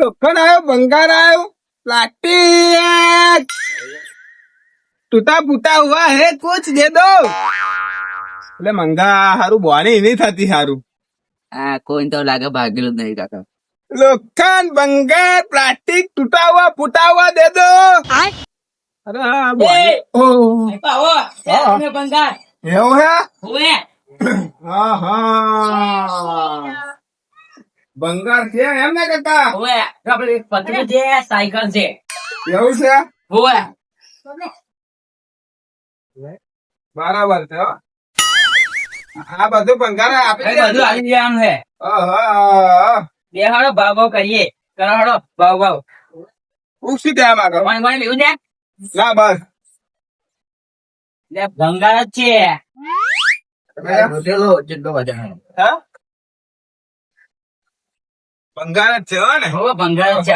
લોખંડ આવ્યો ભંગાર આવ્યો પ્લાસ્ટિક તૂટા પૂટા હુઆ હે કુછ દે દો. એટલે મંગા હારું બોની નહીં થતી હારું. હા કોઈ તો લાગે ભાગેલું નહીં કાકા. લોખંડ ભંગાર પ્લાસ્ટિક તૂટા હુઆ ફૂટા હુઆ દે. દો અરે ઓ. ભંગાર. એવું હે? હા હા? બંગાર છે એમ ને કાકા સાયકલ છે. એવું છે? હોવે. બરાબર છે આ બધું બંગાર આપી બધું આવી ગયા આમ છે આહા. બે હાડો ભાવ ભાવ કરીએ. કરો હળો ભાવ ભાવ. હું શું કહેવા માંગો કોણ કોણ લેવું છે? ના બસ. ભંગાર જ છે. હા? બંગાર જ છે હો ને? હો ભંગાર જ છે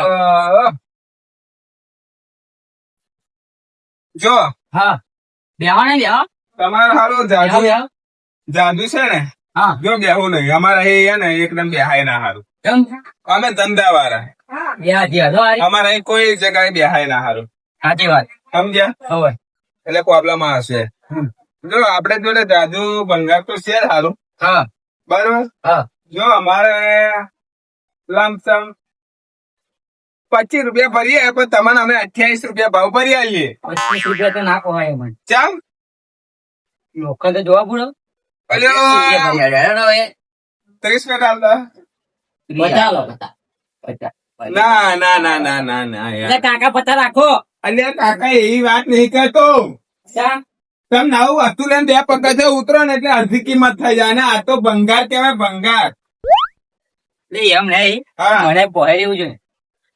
જો હા. બેહો ને બેહો. તમારે હારું જાદુ જાદુ છે ને? હા. જો બેહું નહીં. અમારા એ ને એકદમ બેહાય ના હારું. અમે ધંધા વાળા અમારે અહીં કોઈ જગ્યાએ બેહાય ના હારું. સાચી વાત. સમજ્યા? હવે. એટલે પ્રોબ્લેમ હશે. જો આપડે જોડે જાદુ ભંગાર તો છે સારું હારું. હા. બરોબર? હા. જો અમારે લમસમ પચીસ રૂપિયા ભરીએ પણ તમને અમે અઠ્યાવીસ રૂપિયા ભાવ ભરી આવીએ પચીસ રૂપિયા તો ના કોહાય મને. ચમ? લોકો જોવા પડો ત્રીસ ના ના ના ના ના ના કાકા પતા રાખો. અલ્યા કાકા એવી વાત નહીં કરતો. તમને આવું હતું લઈને બે પગ ઉતરો ને એટલે અડધી કિંમત થઈ જાય. અને આ તો ભંગાર કેવાય ભંગાર. લે એમ નહીં. મને પોહેર એવું જોઈએ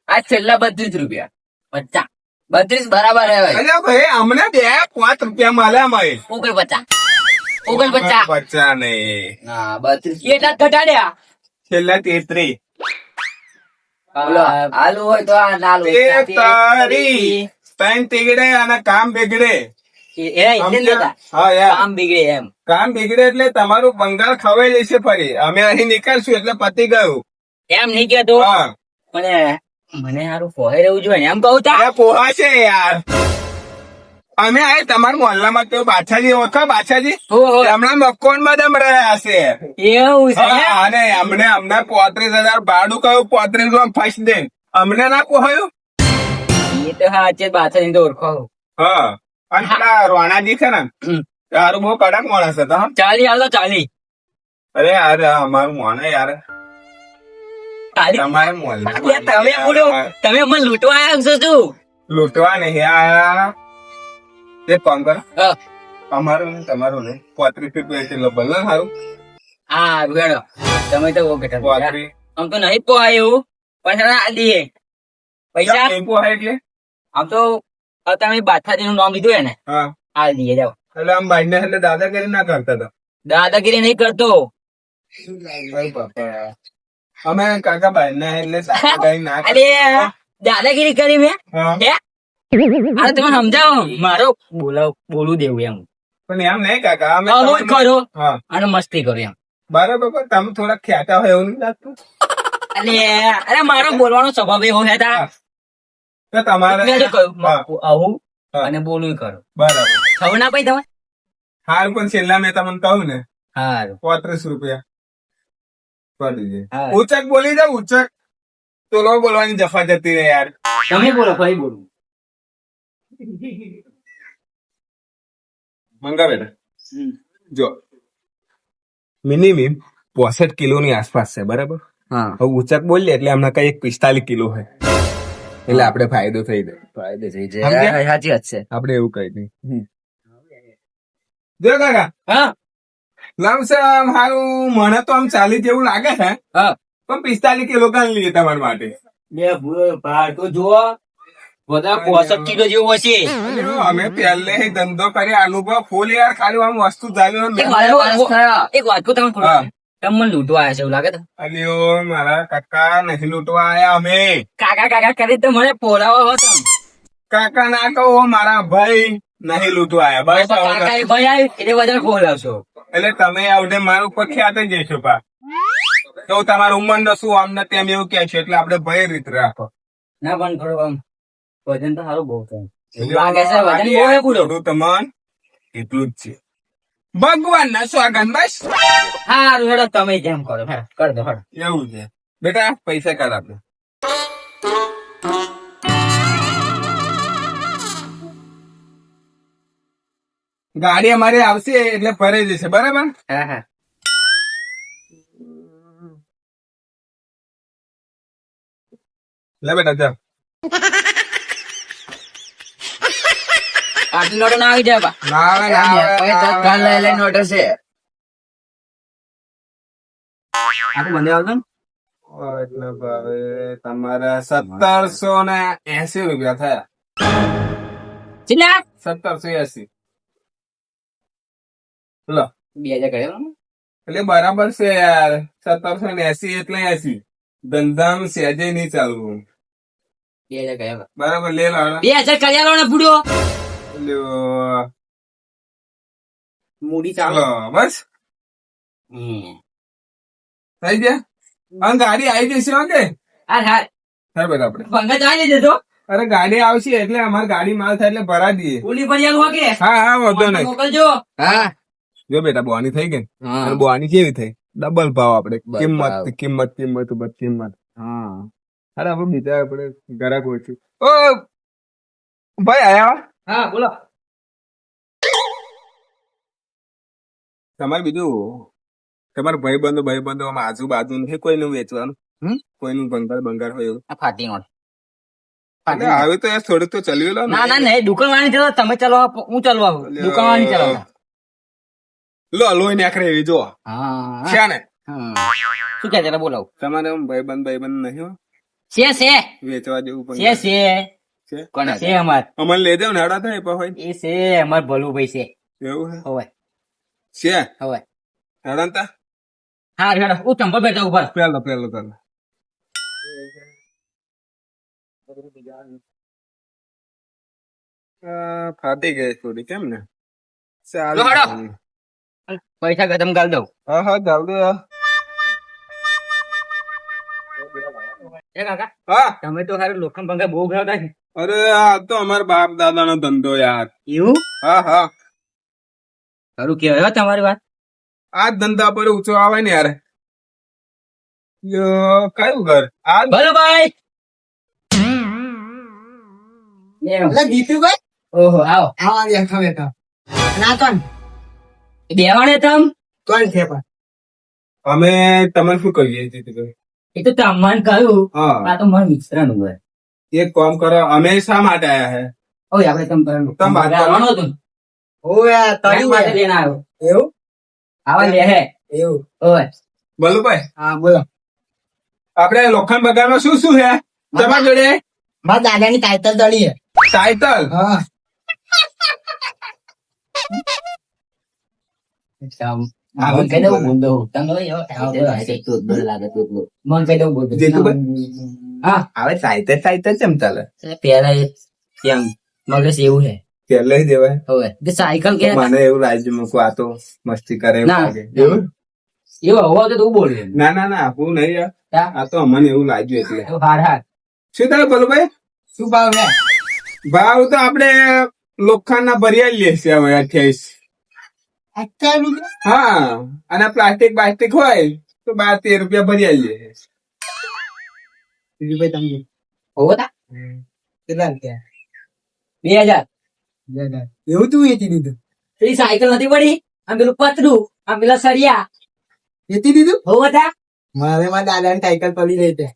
આ છેલ્લા બત્રીસ રૂપિયા. પચાસ. બત્રીસ બરાબર હે ભાઈ. અમને બે પાંચ રૂપિયા મળે અમારે ઓગણ પચાસ. ઓગણ પચાસ. પચા નહીં ના બત્રીસ. કેટલા ઘટાડ્યા છેલ્લા તેત્રીસ આલુ હોય તો આ તારી પેન તીગડે અને કામ બિગડે. કામ બિગડે એમ. કામ બિગડે એટલે તમારું બંગાળ ખવાઈ લેશે ફરી. અમે અહીં નીકળશું એટલે પતી ગયું. એમ નહીં કેતો મને મને સારું પોહે રહેવું જોઈએ એમ કહું તા. એ પોહા છે યાર. અમે આ તમારા મોહલ્લામાં તો બાછાજી ઓળખો બાછાજી? હમણાં મકોનમાં દમ રહ્યા છે. એવું છે? અને અમને અમને પોત્રીસ હજાર ભાડું કહ્યું પોત્રીસમાં ફર્સ્ટ ડે અમને ના પોહાયું? એ તો હા બાથરી તો ઓળખો. હા. અને પેલા રોણાજી છે ને તારું બહુ કડક માણસ હતા ચાલી હાલો ચાલી. અરે યાર અમારું મોને યાર. તમારે મોહલ્લા તમે બોલો તમે લૂંટવા આવ્યા છો શું? લૂંટવા નહીં આયા. કરો. અમારું ને તમારું નહીં. પોત્રીસ રૂપિયા કિલો ભલે સારું હા રૂડો તમે તો પોત્રીસ. આમ તો નહીં પોહાયું પણ તમે આ દઈએ. પૈસા? પોહાય એટલે? આમ તો તમે બાથાજી નું નામ લીધું એને? હા. આ લઈએ જાઓ. એટલે આમ બાઈને એટલે દાદાગીરી ના કરતા તો દાદાગીરી નહીં કરતો. અમે કાકા બાઈને એટલે દાદાગીરી ના અરે દાદાગીરી કરી મેં? અરે તમે સમજાવો. મારો બોલાવ બોલું દેવું એમ. પણ એમ નહીં કાકા અમે અમુક કરો હા. અને મસ્તી કરો એમ. બરાબર પણ તમે થોડા ખ્યાતા હોય એવું નહીં લાગતું? અરે અરે મારો બોલવાનો સ્વભાવ એવો છે તા તો તમારે કહ્યું આવું અને બોલું કરો. બરાબર. ખબર ના પડી તમે હાર પણ છેલ્લા મેં તમને કહું ને હારું. પોત્રીસ રૂપિયા. ઉચક બોલી જાવ ઉચક. તો લો બોલવાની જફા જતી રહે યાર. તમે બોલો ભાઈ બોલું. મંગા બેટા જો. મિનિમમ પોસઠ કિલો ની આસપાસ છે બરાબર? હા. ઉચક બોલીએ એટલે હમણાં કઈ પિસ્તાલીસ કિલો છે એટલે આપણે ફાયદો થઈ જાય. ફાયદો થઈ જાય. સાચી વાત છે. આપણે એવું કઈ નહીં. જો કાકા. હા. લમસમ હારું મને તો આમ ચાલી જેવું લાગે છે. હા. પણ પિસ્તાલીસ કિલો કાન લઈએ તમારા માટે. બે ભાર તો જુઓ. બધા પોસઠ કિલો જેવું હશે. અમે પહેલે ધંધો કરી અનુભવ ફૂલ યાર ખાલી આમ વસ્તુ ચાલ્યું એક વાત કહું તમે હા. લૂંટવા આવ્યા છે એવું લાગે તો અલ્યો મારા કાકા નથી લૂંટવા આવ્યા અમે. કાકા કાકા કરી તો મને પોલાવો હો તમે? કાકા ના કહો મારા ભાઈ નહીં લૂંટવા આવ્યા બસ કાકા એ ભાઈ આવી એટલે વધારે બોલાવશો એટલે તમે આવડે મારું ઉપર ખ્યાત જ જશો પા. તો તમારું ઉંમર નો શું આમને તેમ એવું કે છે એટલે આપણે ભય રીત રાખો. ના પણ થોડું આમ વજન તો સારું બહુ થાય. લાગે છે વજન બહુ હે પૂરો. થોડું તમાન એટલું જ છે. ભગવાન ના સ્વાગત બસ. સારું હેડો તમે જેમ કરો. હેડો કર દો હેડો. એવું છે. બેટા પૈસા કાઢ આપણે ગાડી અમારી આવશે એટલે ફરે જશે બરાબર? હા હા. લે બેટા જા. આટલી નોટો ના આવી જાય બા. ના ના પૈસા ના લઈ નોટો છે. આટલું બંધ આવશે એટલે ભાવે તમારા સત્તરસો ને એસી રૂપિયા થયા. સત્તરસો એસી. લો. બે હજાર કર્યો એટલે બરાબર છે યાર. સત્તરસો ને એસી એટલે એસી. ધંધામ સેજે નહીં ચાલવું. બે હજાર કર્યા બરાબર લે બે હજાર કર્યા ને પૂડ્યો લ્યો. મૂડી ચાલો. બસ. હમ. થઈ ગયા? અને ગાડી આવી જશે હો હા હા હા પંકજ આવી જજો અરે ગાડી આવશે એટલે અમારે ગાડી માલ થાય એટલે ભરા દઈએ. ફરિયાદ હોય કે? હા હા વાંધો નહીં. મોકલજો. હા. જો બેટા બોની થઈ ગઈ ને? અને બોની કેવી થઈ? ડબલ ભાવ આપણે. કિંમત કિંમત કિંમત ઉપર કિંમત. હા. અરે આપણે બીજા આપણે ઘરાક ઓછું ઓ ભાઈ આયા હા બોલો. તમારે બીજું તમારા ભાઈ બંધો ભાઈ બંધો આમાં આજુબાજુ નથી કોઈનું વેચવાનું? હમ? કોઈનું ભંગાર બંગાર હોય એવું? આ ફાટી નોટ એટલે તો યાર થોડુંક તો ચલ્યું લો ના. ના નહીં દુકાન વાળી ચલો તમે ચલો હું ચલવા દુકાન વાળી ચલો. લો લોહી નાખરે એવી જો હા. છે ને? શું કે જરા બોલાવું. તમારે બંધ ભાઈબંધ ભાઈબંધ નહીં છે છે. વેચવા જેવું પણ. છે છે. કોણ છે અમાર? અમાર લઈ જાવ નાડા થાય પણ હોય. એ છે અમાર ભલું ભાઈ છે. એવું હે હવે. છે? હવે. નાડા તા. હા હેડો હું ચંપલ બેઠા ઉપર પેલો પેલો પેલો. ફાટી ગઈ થોડી કેમ ને. ચાલ પૈસા ખતમ ગાલ દઉં. હા હા જલ્દી હા. તમે તો સારું લોખંડ ભંગા બહુ ખાવતા અરે આ તો અમારા બાપ દાદા નો ધંધો યાર. એવું? હા હા. સારું કેવાય હો તમારી વાત. આ ધંધા પર ઊંચો આવે ને યાર. કયું ઘર? આ જ- ભલો ભાઈ! ઓહો આવો. આવા બેઠા બેઠા ના તો બેવાણે તમ? કોણ છે પણ? અમે તમને શું કહીએ છીએ એ તો તમને કહ્યું. હા. આ તો મારું મિત્રનું ઘર એક કામ કરો અમે શા માટે આયા હે? ઓય આપણે તમ વાત તારી માટે આવ્યો. એવું? આવા લે હે. એવું. ઓય. બલુભાઈ હા બોલો. આપડે લોખંડ બગારમાં શું શું હે? તમારા જોડે? મારા દાદાની ટાઈટલ તળી છે ટાઇટલ હા. હા, કઈ દઉં? બોલ. દઉં. તમે છે, બોલ બોલ. મને કહી દઉં? બોલ. દઉં. હા. હવે સાહિત્ય સાહિત્ય કેમ ચાલે? પેલા એમ મગજ એવું છે પહેલા દેવાય. હવે. કે સાયકલ કે મને એવું લાગ્યું મૂકું આ તો મસ્તી કરે એવું લાગે. એવું? એવું હોવો તો તું બોલ ના ના ના હું નહીં? આ તો મને એવું લાગ્યું એટલે. હાર હાર. શું બોલો ભાઈ શું ભાવ છે? ભાવ તો આપણે લોખંડ ના ભરિયા લઈએ છીએ હવે અઠ્યાવીસ. હા અને પ્લાસ્ટિક પ્લાસ્ટિક હોય તો બાર તેર રૂપિયા ભરિયા લઈએ દીપુભાઈ તમે હોવો તા? કેટલા રૂપિયા? બે હજાર. એવું તું વેચી દીધું? પેલી સાયકલ નથી પડી? આમ પેલું પતરું આમ પેલા સરિયા વેચી દીધું? બહુ બધા મારે મારા દાદાની સાયકલ પડી રહી છે.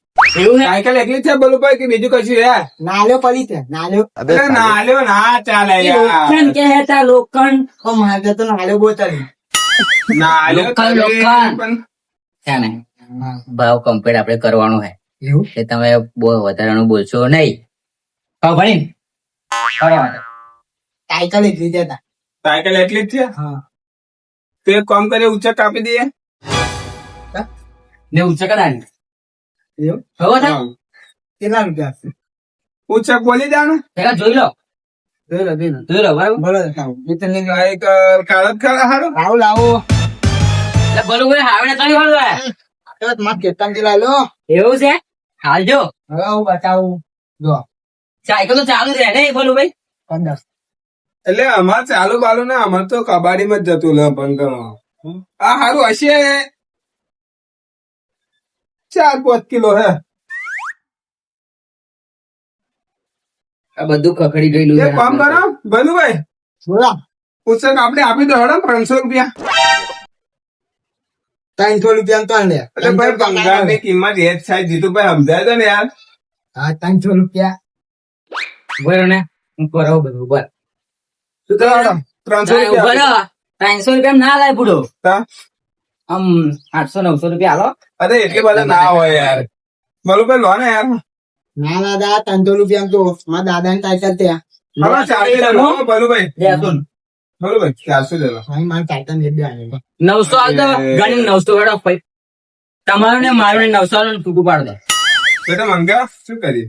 એવું સાયકલ એકલી છે બોલું બલુભાઈ કે બીજું કશું યાર નાલ્યો પડી છે નાલ્યો. અરે ના ચાલે લોખંડ કે હે તા લોખંડ? મારે તો નાલ્યો બહુ લ્યો લોખંડ, છે ને? ભાવ કમ્પેર આપણે કરવાનો છે. એવું? કે તમે બહુ વધારાનું બોલશો નહીં. હા ભણી સાયકલ એટલી જતા સાયકલ એટલી જ છે? હા. તો એક કામ કરીએ ઉચ્ચક કાપી દઈએ. ને ઊંચા કરાની એવું? હવે તા કેટલા રૂપિયા ઊંચા બોલી જાણ પેલા જોઈ લો. જોઈ લો જોઈ લો. જોઈ લો બરાબર? બોલો સાહેબ. એક કાળા જ કાળા હારો. લાવો લાવો. એટલે બોલું ભાઈ હાવડે કઈ વાળો હે તો તમારે કેતનથી લાવી લો. એવું છે? હાલજો. હવે હું બતાવું. જો. સાયકલ તો ચાલુ રહે ને બોલું ભાઈ? પંદર એટલે અમાર ચાલુ બાલુ ને અમાર તો કબાડીમાં જ જતું લે પંદર આ સારું હશે. ચાર પાંચ કિલો હે. આ બધું ખખડી ગયેલું એક કામ કરો ભલુભાઈ બોલા. પુસ્તક આપણે આપી દો હડો ત્રણસો રૂપિયા. ત્રણસો રૂપિયા તો લે એટલે ભાઈ બંગાળની કિંમત એ જ થાય જીતુભાઈ સમજાય તો ને યાર. હા ત્રણસો રૂપિયા. બરોબર ને હું કરાવું બધું બર શું તો હડો ત્રણસો રૂપિયા ત્રણસો રૂપિયા ના લાય પૂડો આમ આઠસો નવસો રૂપિયા હાલો અરે એટલી બધા ના હોય યાર. ભલુભાઈ લો ને યાર? ના ના દા ત્રણસો રૂપિયા તો. મારા દાદા ને ટાઈટલ ત્યાં ચારસો લો ભલુભાઈ લે તું. ચારસો દે મારે ટાઈટલ દે દે નવસો હાલ ગણી નવસો હેડો ભાઈ તમારું ને મારું ને નવસો ને ટૂંકું પાડ દો. બેટા મંગા શું કરીએ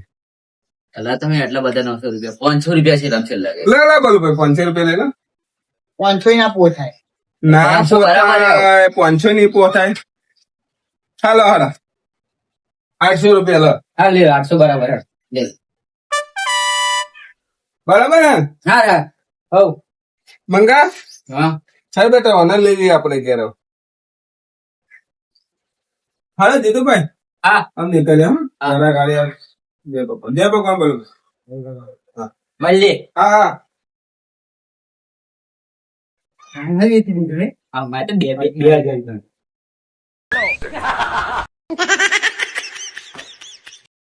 અલા તમે એટલા બધા નવસો રૂપિયા પાંચસો રૂપિયા છે તમે છેલ્લા લે લે બોલું ભાઈ પાંચસો રૂપિયા લો. પાંચસો ના પોસાય. ના બરાબર પાંચસો ની પોતાય હાલો હાલો. આઠસો રૂપિયા લો. હા લે આઠસો બરાબર લે. બરાબર ને હા હા. હવ મંગા? હા. ચાલ બેટા ઓનર લઈ લઈએ આપણે ઘેર. હાલો જીતુભાઈ. હા. આમ નીકળ્યા હો. ગાડી આવ. જય ભગવાન જય ભગવાન બોલું મળીએ હા હા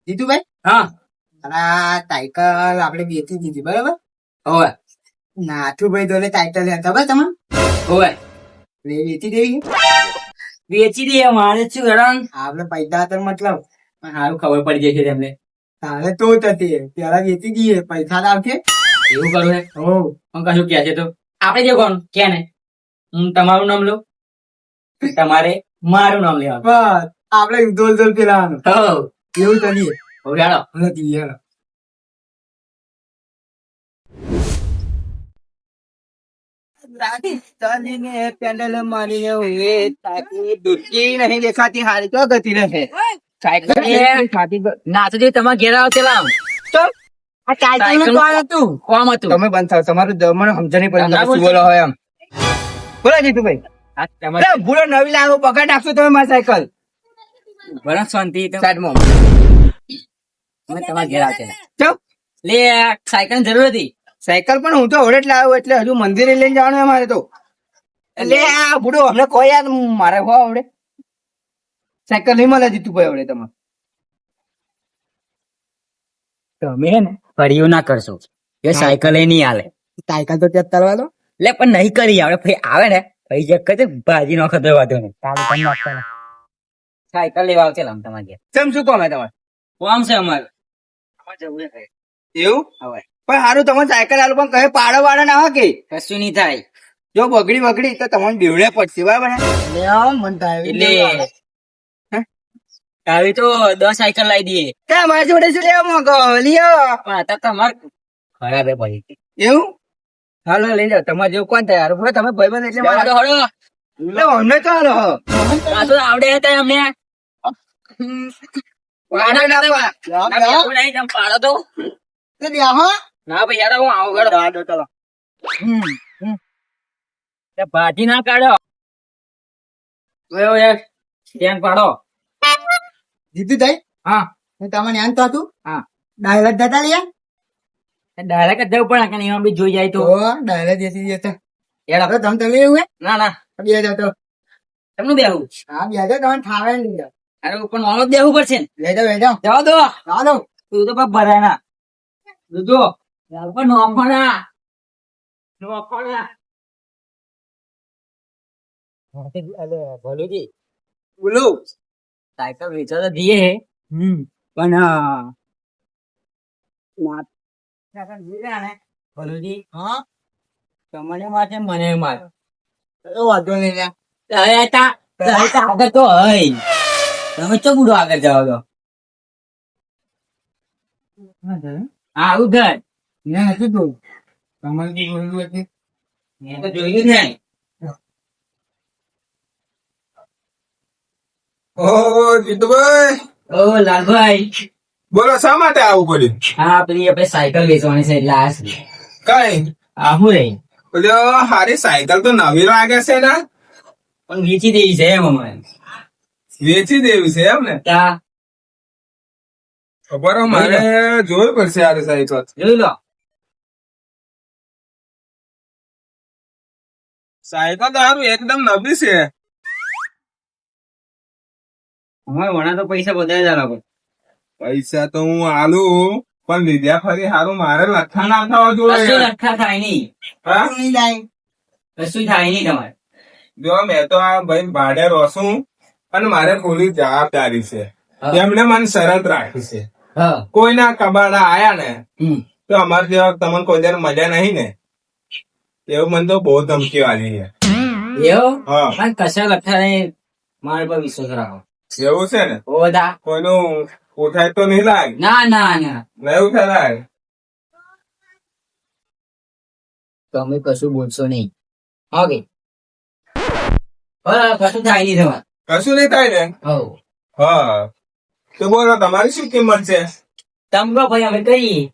જીતુભાઈ હા ટાઈકલ આપડે વેચી દીધી બરાબર હોવે નાથુભાઈ તો ટાઈટલ લેતા ખબર તમે હોવે વેચી દેવી વેચી દે મારે શું હેરાન આપડે પૈસા તો મતલબ સારું ખબર પડી જશે તેમને તારે તો થતી પેલા વેચી દઈએ પૈસા લાવશે એવું કરું હે? હો. હું કશું કે છે તો? આપણે જે કોણ? કે ને? હું તમારું નામ લો તમારે મારું નામ લેવાનું? બસ. આપણે દોલ દોલ પેલાવાનું હો. એવું કરીએ હો નથી યાર પેન્ડલ મારીને તાકી દુડકી નહીં દેખાતી હારી તો ગતિ રહે. સાયકલ ના તો જે તમારે ઘેર આવો તેલા આ સાયકલનું કોણ હતું? કોમ હતું? તમે બંધ થાવ તમારું જમવાનું સમજણ નહીં પડે શું બોલો હોય એમ. બોલો જીતુભાઈ. આ ભૂલો નવી લાવો પકડ નાખશો તમે મારી સાયકલ. બરાબર શાંતિ સાઈડમાં. અમે તમારા ઘેર આવશે. ચમ લે આ સાયકલ જરૂર હતી. સાયકલ પણ હું તો હવડે જ લાવ્યો એટલે હજુ મંદિરે લઈને જવાનું અમારે મારે તો. એટલે આ બુડો અમને કોઈ યાર મારે હો આવડે. સાયકલ નહીં મળે જીતુભાઈ આવડે તમારે. તમે હે ને ફરીઓ ના કરશો. એ સાયકલ એ નહીં આલે સાયકલ તો ત્યાં તરવા દો. લે પણ નહીં કરી આવડે. ભાઈ આવે ને. ભાઈ જે કહે ભાજી નો ખતો વાંધો નહીં. સાયકલ લેવા આવશે લામ તમારે ઘેર. ચમ શું કોમ તમારે? કોમ છે અમારે. એવું? હવે. પણ સારું તમે સાયકલ આલો પણ કહે પાડો વાળો ના હોય કે? કશું નહીં થાય. જો બગડી બગડી તો તમને બેવડે પડશે બરાબર ને? મન થાય એટલે આવી તો દસ સાયકલ લાવી દઈએ. ક્યાં મારા જોડે શું લેવા માંગો? લ્યો. અત્યારે તમારે ખરાબ હે ભાઈ. એવું? હાલો લઈ જાઓ તમારે જેવું કોણ તૈયાર હારું તમે ભાઈબંધ એટલે મારો હળો એટલે અમને તો હાલો. આ તો આવડે હતા અમને. વાડા ના દેવા. નહીં, તમે પાડો તો. તો લ્યા હો. ના ભાઈ યાર હું આવું ગયો દાદો ચલો. હમ, હમ. તે ભાજી ના કાઢો. પાડો. જીતું થાય હા. હું તમને એમ તો હતું? હા. ડાયરેક્ટ જતા લ્યા ડાયરેક્ટ જવું પણ કે એમાં બી જોઈ જાય તો. ડાયરેક્ટ જતી જતા યાર આપણે તમે તમે એવું ના ના. બે જાવ તો. તમને બેહું હા બે જાવ તમે ઠાવે લઈ જાઓ. અરે પણ જ બેહવું પડશે લઈ જાવ લઈ જાઓ. જવા દો ચાલો તું. તો બાપ ભરાય ના. જોજો પણ નોખોના. નોખોના. ભલુજી. બોલો. સાયકલ વેચો તો દીએ હે હમ. પણ ના ને? ભલુજી હા? તમને મને માર. તો વાંધો નહીં આગળ તો હઈ તમે ચો બુડો આગળ જાઓ તો હા થાય મેં નથી જોયું. તમારે જોયું હતું મેં તો જોયું ને ઓહો જીતુભાઈ. ઓ લાલભાઈ. બોલો શા માટે આવું પડ્યું? હા પેલી આપણે સાયકલ વેચવાની છે એટલે આ છે કઈ? આ શું રહી. બોલો હારી સાયકલ તો નવી લાગે છે ને? પણ વેચી દેવી છે એમ અમારે. વેચી દેવી છે એમ ને? ખબર હે, મારે જોવી પડશે હારી સાયકલ. જોઈ લો. સાયકલ તો સારું એકદમ નવી છે. અમારે વણા તો પૈસા બધા જ આલો પૈસા તો હું આલુ પણ લીધા ફરી હારું મારે લખા ના થવા જોઈએ લખા થાય નહીં. કશું થાય. નહીં તમારે. જો મેં તો આ ભાઈ ભાડે રોસું અને મારે પૂરી જવાબદારી છે. એમને મને શરત રાખી છે. કોઈના કબાડા આયા ને તો અમારે જેવા તમને કોઈ દર મજા નહીં ને એવું મને તો બહુ ધમકી વાળી છે. એવું? હા. કશા લખા નહીં. મારા પર વિશ્વાસ રાખો. એવું છે ને? ઓદા કોઈનું ઉઠાય તો નહીં લાગે? ના ના ના. નહીં ઉઠાય લાગે તમે કશું બોલશો નહીં. ઓકે. હા કશું થાય નહીં તમારે. કશું નહીં થાય ને? હા. તો બોલો તમારી શું કિંમત છે? તમ કહો ભાઈ અમે કઈ?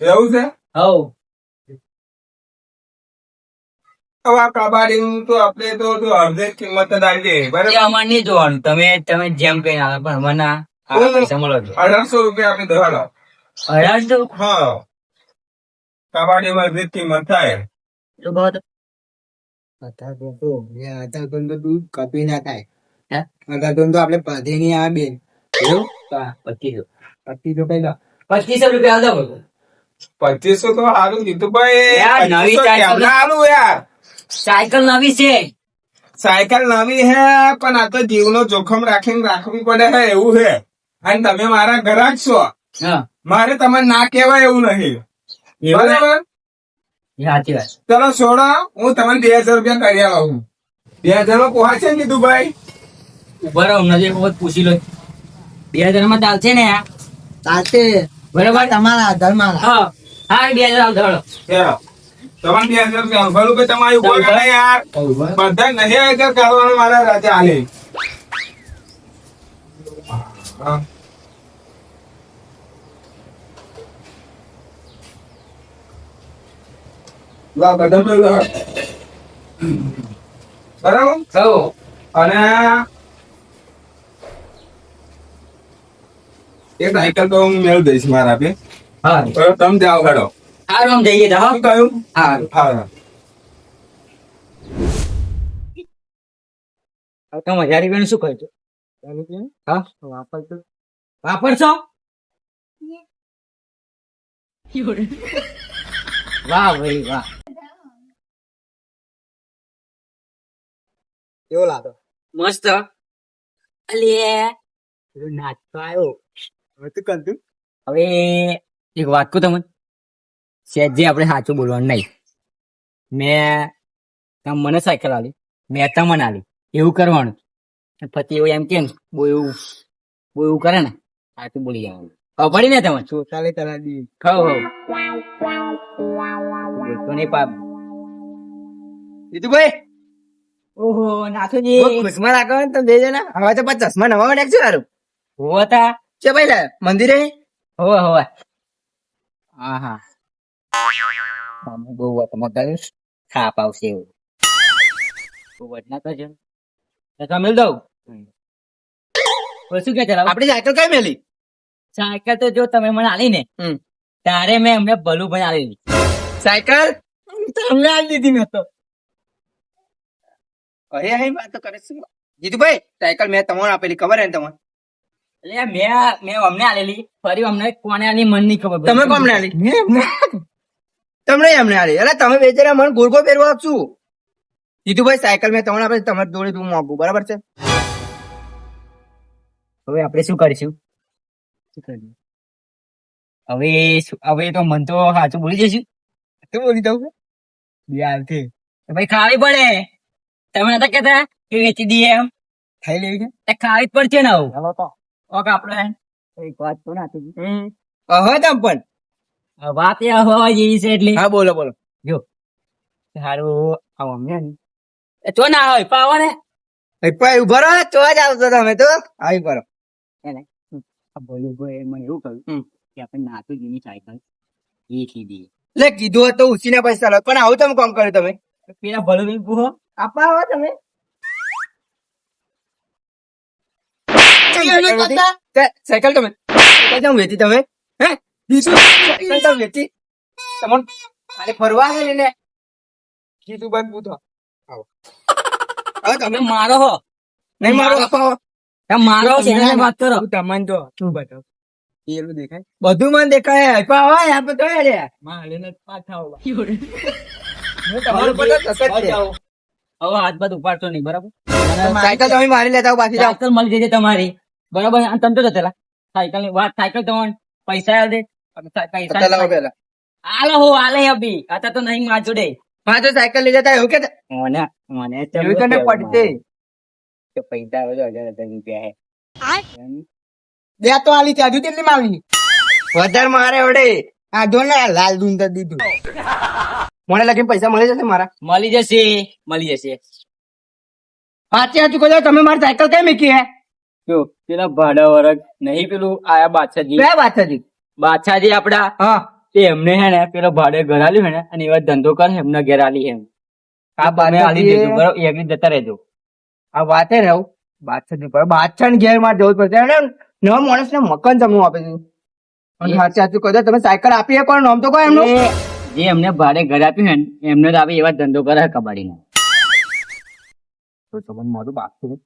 એવું છે? હવ હવે આ કબાડી તો આપણે તો તો અડધે કિંમત જ આવી જાય બરાબર? અમારે નહીં જોવાનું. તમે તમે જેમ કઈ આવે પણ મને પૈસા મળો છો અઢારસો રૂપિયા આપી દેવાનો અઢારસો? હા. કબાડી માં અડધી કિંમત થાય. તો કહો તો દૂધ કપી ના થાય. હે? તો આપણે પાધી ની આ બેન. પચીસો. પતિ તો પચીસો રૂપિયા આલો પચીસો તો સારું કીધું ભાઈ યાર, નવી 2500 સાયકલ- કેમ ના આલું યાર? સાયકલ નવી છે. સાયકલ નવી હે પણ આ તો જીવનો જોખમ રાખીને રાખવી પડે હે એવું હે. અને તમે મારા ઘરાક છો. મારે તમને ના કહેવાય એવું નહીં? બરાબર? સાચી વાત ચલો છોડો હું તમને બે હજાર રૂપિયા કરી આવું. બે હજારમાં પહોંચે ને કીધું ભાઈ ઊભા રહો હમણાં એક વખત પૂછી લો. બે હજારમાં ચાલશે ને ચાલશે. બરાબર? તમારા આધાર મારા હા હા બે હજાર આવતો તમારે બે હજાર રૂપિયા ભલું કે તમારી બોલ ને યાર. બધા નહીં કરવાના મારા રાજા બધા બરાબર. અને એક સાયકલ તો હું મેળવી દઈશ મારા બે હા. તમે જાઓ હેડો. હારું આમ જઈએ તો હા કહ્યું હારું. હા હવે તમે હજાર બેન શું કરજો હા વાપરતો વાપરશો વાહ ભાઈ વાહ કેવો લાગો મસ્ત અલે નાચતો આવ્યો હવે તું કરતું હવે એક વાત કહું તમને જે આપણે સાચું બોલવાનું નહીં. મેં તમે મને સાયકલ આલી મેં તમને આલી એવું કરવાનું. પછી એવું એમ કેમ બહુ એવું બહુ એવું કરે ને સાચું બોલી જવાનું. પડી ને તમે ચોસાલે તલા દી? ખાવ બોલતો નહીં પાપ. જીતુભાઈ? ઓહો નાથુજી. ખુશમાં રાખો ને તમે બે જણા. હવે તો પછી ચશ્મા નવા નાખજો સારું તા. છે ભાઈ લે મંદિરે? હોવા હોવા. હા હા. બહુ વાત મગાવીશ ખાપ આવશે એવું બહુ વાત ના કરજો તો તમે દઉં શું કે ચલાવ આપડી સાયકલ કઈ મેલી સાયકલ તો જો તમે મને આલી ને તારે મેં અમને ભલું પણ આલી સાયકલ તમને આલી દીધી મેં તો અરે હે વાત તો કરે શું જીતુભાઈ સાયકલ મેં તમને આપેલી ખબર હે ને તમને એટલે મેં મેં અમને આલેલી ફરી અમને કોને આલી મન નહીં ખબર તમે કોમ ને આલી તમને એમને આલી અરે તમે બેચારા મને ગોળગો પહેરવા આપશું? જીતુભાઈ સાયકલ મેં તમને આપણે તમારી જોડે તું આપું. બરાબર છે? હવે આપણે શું કરીશું? હવે હવે તો મન તો સાચું બોલી જઈશું. શું બોલી દઉં યારથી તો ભાઈ ખાવી પડે. તમે નતા કેતા કે વેચી દઈએ એમ? ખાઈ લેવી છે? ખાવી જ પડશે ને હવે તો. ઓકે આપણે એક વાત તો ના હમ હવે તમ પણ. વાત એ હવા જેવી છે એટલે. હા બોલો બોલો. સારું આવો અમને એ તો ના હોય પાવો ને. ભાઈ ઊભો રહો તો જ આવતો તમે તો. આવી કરો આ બોલું ભાઈ મને એવું કહ્યું કે આપણે નાતું જૂની સાયકલ એ કીધી લે કીધું તો ઉછીના પૈસા લો પણ આવું તમે કોમ કર્યું તમે? પેલા ભલું નહીં પૂછો આપા આવો તમે. સાયકલ તમે. સાયકલ તમે વેચી તમે. હે? બીજું સાયકલ વેચી. તમને ખાલી ફરવા કીધું પૂછો. આવો. હવે તમે મારો હો. નહીં મારો. અપાવો તમે મારો છે એને વાત કરો. તમને તો શું બતાવ. પેલું દેખાય. બધું મને દેખાય. અપા હોય આપણે તો રે. હું તમારું પર જ છે. હવે હાથ બાદ ઉપાડતો નહીં બરાબર? સાયકલ તમે મારી લેતા પાછી સાયકલ મળી જશે તમારી. બરાબર? અને તમે તો જતેલા સાયકલની વાત સાયકલ તમને પૈસા દે. ચલાવો પેલા આલે હો આલે અભી आता તો નહીં માં જોડે. હા તો સાયકલ લઈ જતા એવું કે મને મને એવું તને પડતે કે પૈસા હજાર હજાર રૂપિયા હે. બે તો આલી છે હજુ કેટલી માવી વધારે મારે વડે. આ જો ને લાલ દૂધ દીધું. મને લગી પૈસા મળી જશે મારા. મળી જશે મળી જશે. સાચે સાચું કહો તમે મારી સાયકલ કઈ મૂકી હે? પેલા ભાડા વર્ગ નહીં પેલું આયા બાદશાહજી. બે વાત હતી બાદશાહજી આપડા હા. તે એમને હે ને પેલો ભાડે ઘર આલ્યું હે ને અને એવા ધંધો કરે એમના ઘેર આલી હે આ બાને આલી દેજો બરાબર? એક રીતે જતા રહેજો. આ વાતે રહું બાદશાહની પર બાદશાહ ઘેરમાં જવું પડશે. અને નવા માણસ ને મકાન જમવું આપે છે. અને સાચું સાચું કહો તમે સાયકલ આપી શકો નામ તો કહો એમનું. જે એમને ભાડે ઘર આપ્યું હે ને એમને તો આવી એવા ધંધો કરે કબાડી નો તો તમને મારું બાકી